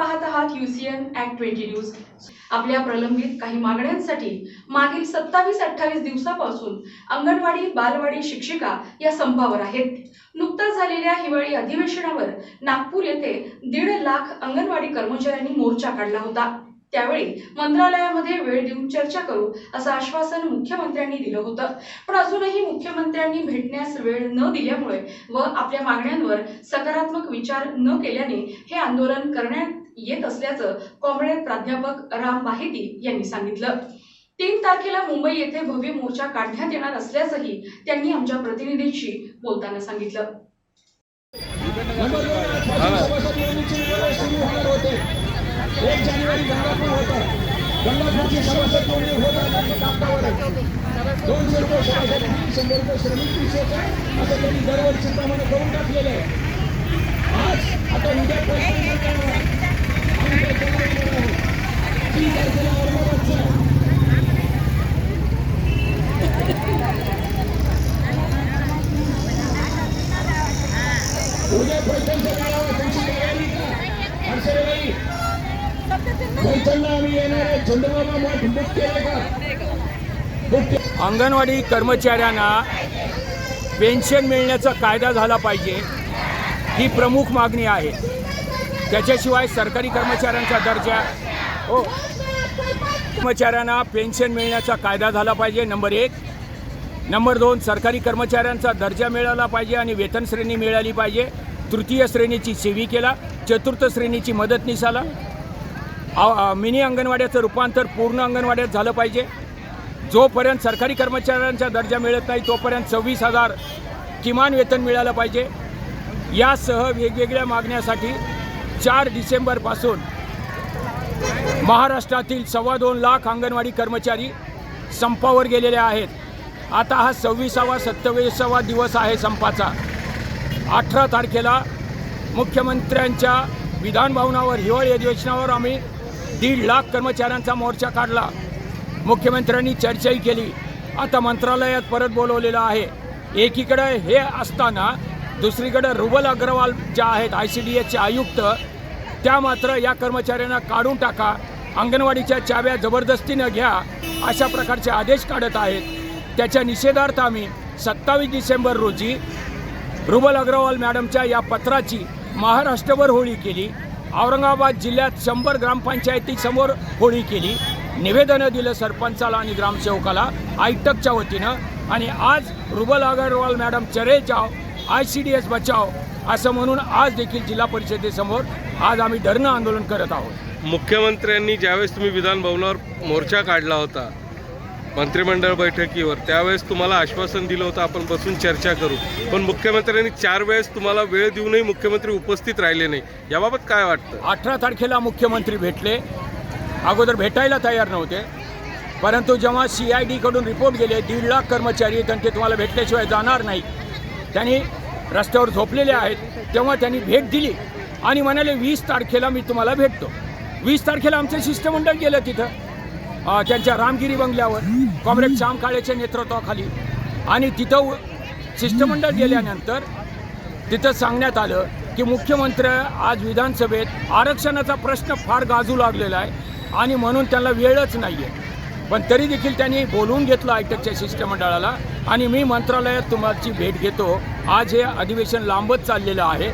पाहत आहात UCN act twenty news आपल्या प्रलंबित काही मागण्यांसाठी मागील सत्तावीस अठ्ठावीस दिवसापासून अंगणवाडी बालवाडी शिक्षिका या संपावर आहेत. नुकताच झालेल्या हिवाळी अधिवेशनावर नागपूर येथे दीड लाख अंगणवाडी कर्मचाऱ्यांनी मोर्चा काढला होता. त्यावेळी मंत्रालयामध्ये वेळ देऊन चर्चा करू असं आश्वासन मुख्यमंत्र्यांनी दिलं होतं. पण अजूनही मुख्यमंत्र्यांनी भेटण्यास वेळ न दिल्यामुळे व आपल्या मागण्यांवर सकारात्मक विचार न केल्याने हे आंदोलन करण्यात येत असल्याचं कॉम्रेड प्राध्यापक राम माहिती यांनी सांगितलं. तीन तारखेला मुंबई येथे भव्य मोर्चा काढण्यात येणार असल्याचंही त्यांनी आमच्या प्रतिनिधींशी बोलताना सांगितलं. एक जानेवारी गंगापूर गंगापूरची सभासद होत कापडावर दोनशे रुपये सभासद शंभर रुपये श्रमिक असं त्यांनी दरवर्षी प्रमाणे करून टाकलेलं आहे आज आता उद्या अंगणवाडी कर्मचाऱ्यांना पेन्शन मिळण्याचा कायदा झाला पाहिजे ही प्रमुख मागणी आहे. त्याच्याशिवाय सरकारी कर्मचाऱ्यांचा दर्जा हो. कर्मचाऱ्यांना पेन्शन मिळण्याचा कायदा झाला पाहिजे नंबर एक. नंबर दोन सरकारी कर्मचाऱ्यांचा दर्जा मिळाला पाहिजे आणि वेतन श्रेणी मिळाली पाहिजे. तृतीय श्रेणीची सेविकेला चतुर्थ श्रेणीची मदतनीसाला आ- मिनी अंगणवाड्याचं रूपांतर पूर्ण अंगणवाड्यात झालं पाहिजे. जोपर्यंत सरकारी कर्मचाऱ्यांचा दर्जा मिळत नाही तोपर्यंत सव्वीस हजार किमान वेतन मिळालं पाहिजे. यासह वेगवेगळ्या मागण्यासाठी चार डिसेंबरपासून महाराष्ट्रातील सव्वा दोन लाख अंगणवाडी कर्मचारी संपावर गेलेले आहेत. आता हा सव्वीसावा सत्तावीसावा दिवस आहे संपाचा. अठरा तारखेला मुख्यमंत्र्यांच्या विधानभवनावर हिवाळी अधिवेशनावर आम्ही दीड लाख कर्मचाऱ्यांचा मोर्चा काढला. मुख्यमंत्र्यांनी चर्चाही केली. आता मंत्रालयात परत बोलवलेलं आहे. एकीकडे हे असताना दुसरीकडे रुबल अग्रवाल ज्या आहेत आय सी डी एसचे आयुक्त त्या मात्र या कर्मचाऱ्यांना काढून टाका अंगणवाडीच्या चाव्या जबरदस्तीनं घ्या अशा प्रकारचे आदेश काढत आहेत. त्याच्या निषेधार्थ आम्ही सत्तावीस डिसेंबर रोजी रुबल अग्रवाल मॅडमच्या या पत्राची महाराष्ट्रभर होळी केली औरंगाबाद जिल्ह्यात शंभर ग्रामपंचायतीसमोर होळी केली निवेदनं दिलं सरपंचाला आणि ग्रामसेवकाला आयटकच्या वतीनं. आणि आज रुबल अग्रवाल मॅडम चरे जाव आय सी डी एस बचाव असं म्हणून आज देखील जिल्हा परिषदेसमोर आज आम्ही धरणं आंदोलन करत आहोत. मुख्यमंत्र्यांनी ज्यावेळेस तुम्ही विधान भवनावर मोर्चा काढला होता मंत्रिमंडळ बैठकीवर त्यावेळेस तुम्हाला आश्वासन दिलं होतं आपण बसून चर्चा करू. पण मुख्यमंत्र्यांनी चार वेळेस तुम्हाला वेळ देऊनही मुख्यमंत्री उपस्थित राहिले नाही. याबाबत काय वाटतं? अठरा तारखेला मुख्यमंत्री भेटले. अगोदर भेटायला तयार नव्हते. परंतु जेव्हा सी आय डीकडून रिपोर्ट गेले दीड लाख कर्मचारी आहेत आणि ते तुम्हाला भेटल्याशिवाय जाणार नाही त्यांनी रस्त्यावर झोपलेले आहेत तेव्हा त्यांनी भेट दिली. आणि म्हणाले वीस तारखेला मी तुम्हाला भेटतो. वीस तारखेला आमचं शिष्टमंडळ गेलं तिथं त्यांच्या रामगिरी बंगल्यावर कॉम्रेड श्याम काळेच्या नेतृत्वाखाली. आणि तिथं शिष्टमंडळ गेल्यानंतर तिथं सांगण्यात आलं की मुख्यमंत्री आज विधानसभेत आरक्षणाचा प्रश्न फार गाजू लागलेला आहे आणि म्हणून त्यांना वेळच नाही आहे पण तरी देखील त्यांनी बोलवून घेतलं आयटकच्या शिष्टमंडळाला. आणि मी मंत्रालयात तुम्हाची भेट घेतो. आज हे अधिवेशन लांबत चाललेलं आहे.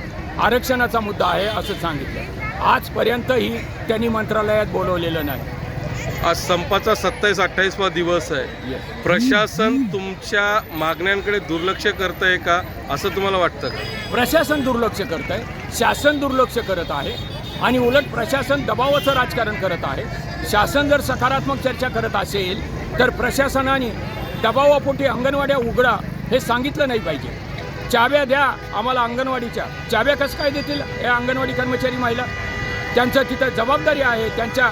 आरक्षणाचा मुद्दा आहे असं सांगितलं. आजपर्यंतही त्यांनी मंत्रालयात बोलवलेलं नाही. आज संपाचा सत्तावीस अठ्ठावीसवा दिवस आहे. प्रशासन तुमच्या मागण्यांकडे दुर्लक्ष करत आहे का असं तुम्हाला वाटतं का? प्रशासन दुर्लक्ष करत आहे शासन दुर्लक्ष करत आहे आणि उलट प्रशासन दबावाचं राजकारण करत आहे. शासन जर सकारात्मक चर्चा करत असेल तर प्रशासनाने दबावापोटी अंगणवाड्या उघडा हे सांगितलं नाही पाहिजे. चाव्या द्या आम्हाला अंगणवाडीच्या. चाव्या कसं काय देतील या अंगणवाडी कर्मचारी महिला? त्यांचं तिथं जबाबदारी आहे. त्यांच्या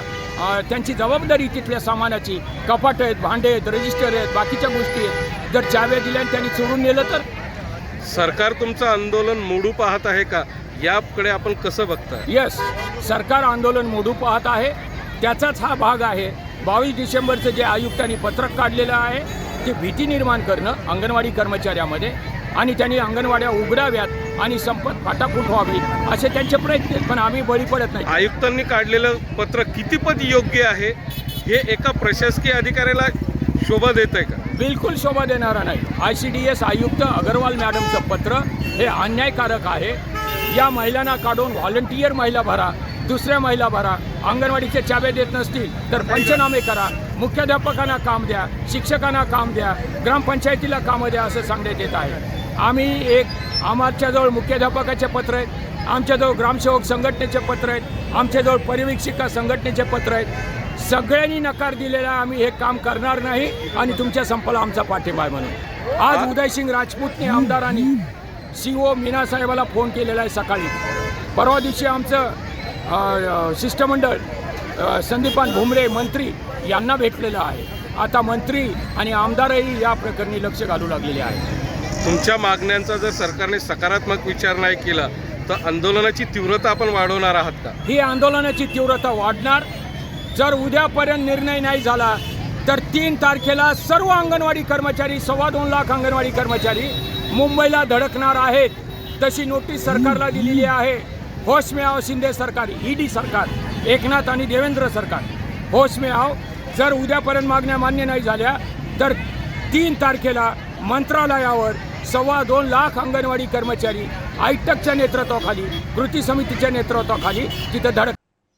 त्यांची जबाबदारी तिथल्या सामानाची. कपाट आहेत भांडे आहेत रजिस्टर आहेत बाकीच्या गोष्टी आहेत. जर चाव्या दिल्या आणि त्यांनी चोरून नेलं तर? सरकार तुमचं आंदोलन मोडू पाहत आहे का? याकडे आपण कसं बघता यस सरकार आंदोलन मोडू पाहत आहे. त्याचाच हा भाग आहे. बावीस डिसेंबरचं जे आयुक्तांनी पत्रक काढलेलं आहे ते भीती निर्माण करणं अंगणवाडी कर्मचाऱ्यामध्ये आणि त्यांनी अंगणवाड्या उघडाव्यात आणि संपत फाटाफूट व्हावी असे त्यांचे प्रयत्न आहेत. पण आम्ही बळी पडत नाही. आयुक्तांनी काढलेलं पत्र कितीपत योग्य आहे हे एका प्रशासकीय अधिकाऱ्याला शोभा देत आहे का? बिलकुल शोभा देणारा नाही. आय सी डी एस आयुक्त अगरवाल मॅडमचं पत्र हे अन्यायकारक आहे. या महिलांना काढून व्हॉलंटियर महिला भरा दुसऱ्या महिला भरा अंगणवाडीचे चाबे देत नसतील तर पंचनामे करा मुख्याध्यापकांना काम द्या शिक्षकांना काम द्या ग्रामपंचायतीला कामं द्या असं सांगण्यात येत आहे. आम्ही एक आमच्याजवळ मुख्याध्यापकाचे पत्र आहेत. आमच्याजवळ ग्रामसेवक संघटनेचे पत्र आहेत. आमच्याजवळ परिवीक्षिका संघटनेचे पत्र आहेत. सगळ्यांनी नकार दिलेला आहे, आम्ही हे काम करणार नाही आणि तुमच्या संपाला आमचा पाठिंबा आहे म्हणून. आज उदयसिंग राजपूतने आमदारांनी सी ओ मीनासाहेबाला फोन केलेला आहे सकाळी. परवा दिवशी आमचं शिष्टमंडळ संदीपान भुमरे मंत्री यांना भेटलेलं आहे. आता मंत्री आणि आमदारही या प्रकरणी लक्ष घालू लागलेले आहेत. तुमच्या मागण्यांचा जर सरकारने सकारात्मक विचार नाही केला तर आंदोलनाची तीव्रता आपण वाढवणार आहात का? ही आंदोलनाची तीव्रता वाढणार. जर उद्यापर्यंत निर्णय नाही झाला तर तीन तारखेला सर्व अंगणवाडी कर्मचारी सव्वा दोन लाख अंगणवाडी कर्मचारी मुंबईला धडकणार आहेत. तशी नोटीस सरकारला दिलेली आहे. होश में आओ शिंदे सरकार ईडी सरकार एकनाथ आणि देवेंद्र सरकार. होश में आओ जर उद्यापर्यंत मागण्या मान्य नाही झाल्या तर तीन तारखेला मंत्रालयावर सव्वा दोन लाख अंगणवाडी कर्मचारी आयटकच्या नेतृत्वाखाली कृती समितीच्या नेतृत्वाखाली तिथं धडक